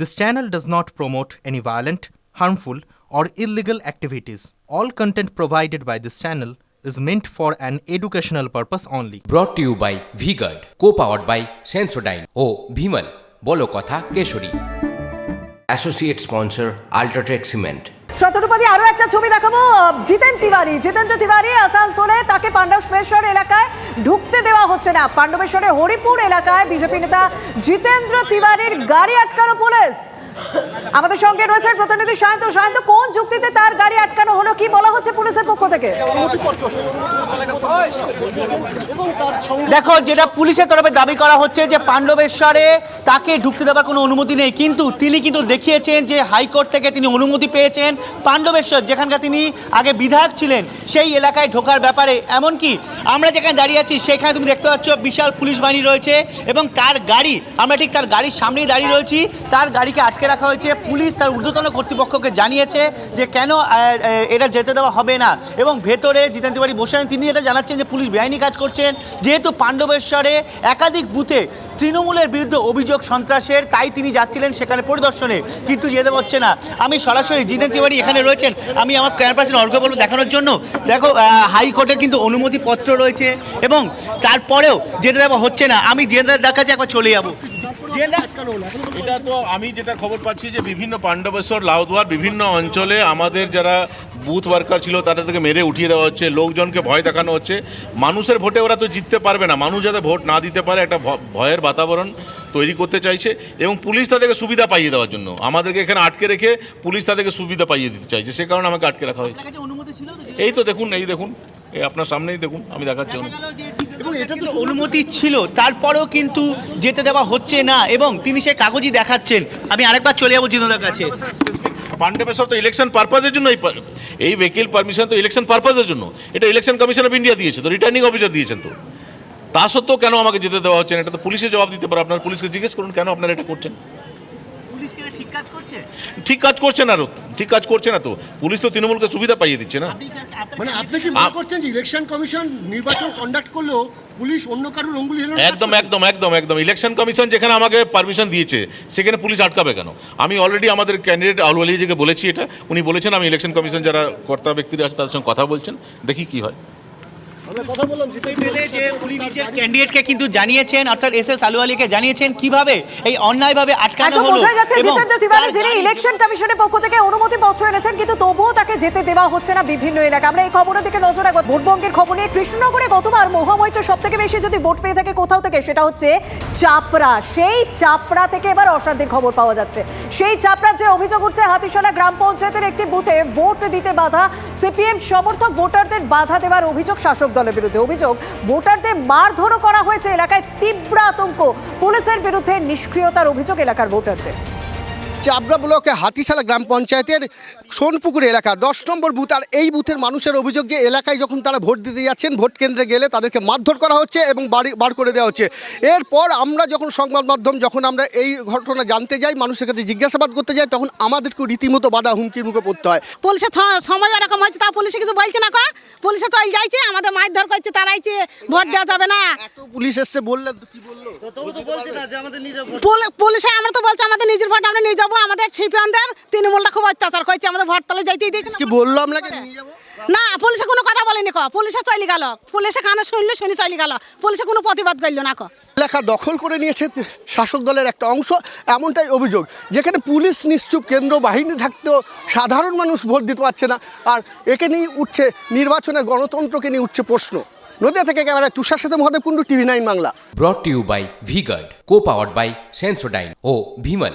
This channel does not promote any violent, harmful, or illegal activities. All content provided by this channel is meant for an educational purpose only. To you by V-Guard co powered by Sensodyne ও ভিমল বলো কথা Keshari associate sponsor UltraTech cement শতরূপাদি আরও একটা ছবি দেখাবো জিতেন তিওয়ারি জিতেন্দ্র তিওয়ারি আসানসোলে তাকে পাণ্ডবেশ্বর এলাকায় ঢুকতে দেওয়া হচ্ছে না। পাণ্ডবেশ্বরে হরিপুর এলাকায় বিজেপি নেতা জিতেন্দ্র তিওয়ারির গাড়ি আটকানো পুলিশ। আমাদের সঙ্গে রয়েছেন প্রতিনিধি সায়ন্ত। সায়ন্ত, কোন যুক্তিতে তার গাড়ি আটকানো হলো? কি বলা হচ্ছে পুলিশের পক্ষ থেকে? দেখো, যেটা পুলিশের তরফে দাবি করা হচ্ছে যে পাণ্ডবেশ্বরে তাকে ঢুকতে দেওয়ার কোনো অনুমতি নেই। কিন্তু তিনি কিন্তু দেখিয়েছেন যে হাইকোর্ট থেকে তিনি অনুমতি পেয়েছেন। পাণ্ডবেশ্বর, যেখানকার তিনি আগে বিধায়ক ছিলেন, সেই এলাকায় ঢোকার ব্যাপারে। এমনকি আমরা যেখানে দাঁড়িয়ে আছি, সেখানে তুমি দেখতে পাচ্ছ বিশাল পুলিশ বাহিনী রয়েছে এবং তার গাড়ি, আমরা ঠিক তার গাড়ির সামনেই দাঁড়িয়ে রয়েছি। তার গাড়িকে আটকে রাখা হয়েছে। পুলিশ তার ঊর্ধ্বতন কর্তৃপক্ষকে জানিয়েছে যে কেন এটা যেতে দেওয়া হবে না। এবং ভেতরে জিতেন তিওয়ারি বসে তিনি এটা জানাচ্ছেন। যে পুলিশ বেআইনি কাজ করছেন। যেহেতু পাণ্ডবেশ্বরে একাধিক বুথে তৃণমূলের বিরুদ্ধে অভিযোগ সন্ত্রাসের, তাই তিনি যাচ্ছিলেন সেখানে পরিদর্শনে। কিন্তু যেতে পারছে না। আমি সরাসরি জিতেন তিওয়ারি এখানে রয়েছেন। আমি আমার ক্যান পার্সেন অর্ঘ বলব দেখানোর জন্য। দেখো হাইকোর্টের কিন্তু অনুমতিপত্র রয়েছে এবং তারপরেও যেতে দেওয়া হচ্ছে না। আমি জেন্দার কাছে একবার চলে যাব। এটা তো আমি যেটা খবর পাচ্ছি যে বিভিন্ন পাণ্ডবেশ্বর লাউদুয়ার বিভিন্ন অঞ্চলে আমাদের যারা বুথ ওয়ার্কার ছিল তাদের থেকে মেরে উঠিয়ে দেওয়া হচ্ছে লোকজনকে ভয় দেখানো হচ্ছে। মানুষের ভোটে ওরা তো জিততে পারবে না। মানুষ যাতে ভোট না দিতে পারে একটা ভয়ের বাতাবরণ তৈরি করতে চাইছে এবং পুলিশ তাদেরকে সুবিধা পাইয়ে দেওয়ার জন্য। আমাদেরকে এখানে আটকে রেখে পুলিশ তাদেরকে সুবিধা পাইয়ে দিতে চাইছে। সে কারণে আমাকে আটকে রাখা হয়েছে। এই তো দেখুন এই দেখুন। এই আপনার সামনেই দেখুন আমি দেখাচ্ছি। এবং এটা তো অনুমতি ছিল তারপরেও কিন্তু যেতে দেওয়া হচ্ছে না এবং তিনি সে কাগজই দেখাচ্ছেন। আমি আরেকবার চলে যাব জিনোদার কাছে। পাণ্ডবেশ্বর তো ইলেকশন পারপাজের জন্য এই এই ভেহিকেল পারমিশন তো ইলেকশন পারপাজের জন্য। এটা ইলেকশন কমিশন অফ ইন্ডিয়া দিয়েছে তো রিটার্নিং অফিসার দিয়েছেন তো। তা সত্ত্বেও কেন আমাকে যেতে দেওয়া হচ্ছে না? এটা তো পুলিশে জবাব দিতে পারে। আপনার পুলিশকে জিজ্ঞেস করুন কেন আপনারা এটা করছেন? ঠিক কাজ করছে? ঠিক কাজ করছে না ঠিক কাজ করছে না তো। পুলিশ তো তৃণমূলকে সুবিধা পাইয়ে দিচ্ছে না। মানে আপনি কি মনে করছেন যে ইলেকশন কমিশন নির্বাচন কন্ডাক্ট করলেও পুলিশ অন্য কারোর অঙ্গুলি একদম একদম একদম একদম। ইলেকশন কমিশন যেখানে আমাকে পারমিশন দিয়েছে সেখানে পুলিশ আটকাবে কেন? আমি অলরেডি আমাদের ক্যান্ডিডেট আলু আলিজিকে বলেছি এটা। উনি বলেছেন আমি ইলেকশন কমিশন যারা কর্তা ব্যক্তিরা আছে তাদের সঙ্গে কথা বলছেন। দেখি কি হয়। ক্যান্ডিডেটকে কিন্তু জানিয়েছেন অর্থাৎ এস এস আলু আলীকে জানিয়েছেন কীভাবে এই অন্যায়ভাবে আটকানো একদম হলো বোঝা যাচ্ছে জিতেন্দ্র তিওয়ারি যিনি ইলেকশন কমিশনের পক্ষ থেকে অনুমতি পত্র এনেছেন কিন্তু তবুও তাকে যেতে দেওয়া হচ্ছে না বিভিন্ন এলাকা আমরা এই খবরের দিকে নজর রাখব। ভোটবঙ্গের খবর নিয়ে কৃষ্ণনগরে গতবার মহামৈত্র সব থেকে বেশি যদি ভোট পেয়ে থাকে কোথাও থেকে সেটা হচ্ছে চাপড়া। সেই চাপড়া থেকে এবার অশান্তির খবর পাওয়া যাচ্ছে। সেই চাপড়ার যে অভিযোগ উঠছে হাতিশালা গ্রাম পঞ্চায়েতের একটি বুথে ভোট দিতে বাধা। সিপিএম সমর্থক ভোটারদের বাধা দেওয়ার অভিযোগ শাসক দলের বিরুদ্ধে অভিযোগ, ভোটারদের মারধরও করা হয়েছে এলাকায় তীব্র আতঙ্ক। পুলিশের বিরুদ্ধে নিষ্ক্রিয়তার অভিযোগ এলাকার ভোটারদের। চাবড়া ব্লকে হাতিশালা গ্রাম পঞ্চায়েতের সোনপুকুর এলাকা। দশ নম্বর বুথ আর এই বুথের মানুষের অভিযোগ যে এলাকায় যখন তারা ভোট দিতে যাচ্ছেন ভোট কেন্দ্রে গেলে তাদেরকে মারধর করা হচ্ছে এবং বাড়ি বার করে দেওয়া হচ্ছে। এরপর আমরা যখন সংবাদ মাধ্যম যখন আমরা এই ঘটনা জানতে যাই মানুষের কাছে জিজ্ঞাসাবাদ করতে যাই তখন আমাদেরকে রীতিমতো বাধা হুমকির মুখে পড়তে হয়। পুলিশের থ- সময় এরকম হয়েছে তা পুলিশে কিছু বলছে না কা? পুলিশে চল যাইছে আমাদের মারধর করছে তারাইছে ভোট দেওয়া যাবে না। পুলিশ এসছে বললে কি বলল? পুলিশে আমরা তো বলছে আমাদের নিজের ভোট আমরা নিয়ে যাব। আমাদের ছিপিয়ানদের তৃণমূলটা খুব অত্যাচার করছে আমাদের ভোট তলে যাইতেই দিয়েছে না। কি বলল আপনাকে না পুলিশে কোনো কথা বলেনি ক পুলিশে চলে গেল। পুলিশে কানে শুনলো শুনে চলে গেল পুলিশে কোনো প্রতিবাদ করল না ক। এলাকা দখল করে নিয়েছে শাসক দলের একটা অংশ এমনটাই অভিযোগ যেখানে পুলিশ নিশ্চুপ কেন্দ্র বাহিনী থাকতেও সাধারণ মানুষ ভোট দিতে পারছে না আর একে নিয়ে উঠছে নির্বাচনের গণতন্ত্রকে নিয়ে উঠছে প্রশ্ন। নদিয়া থেকে ক্যামেরায় তুষার সাথে Mahadev Kundu TV nine Bangla. Brought to you by Vguard co powered by Sensodyne O Vimal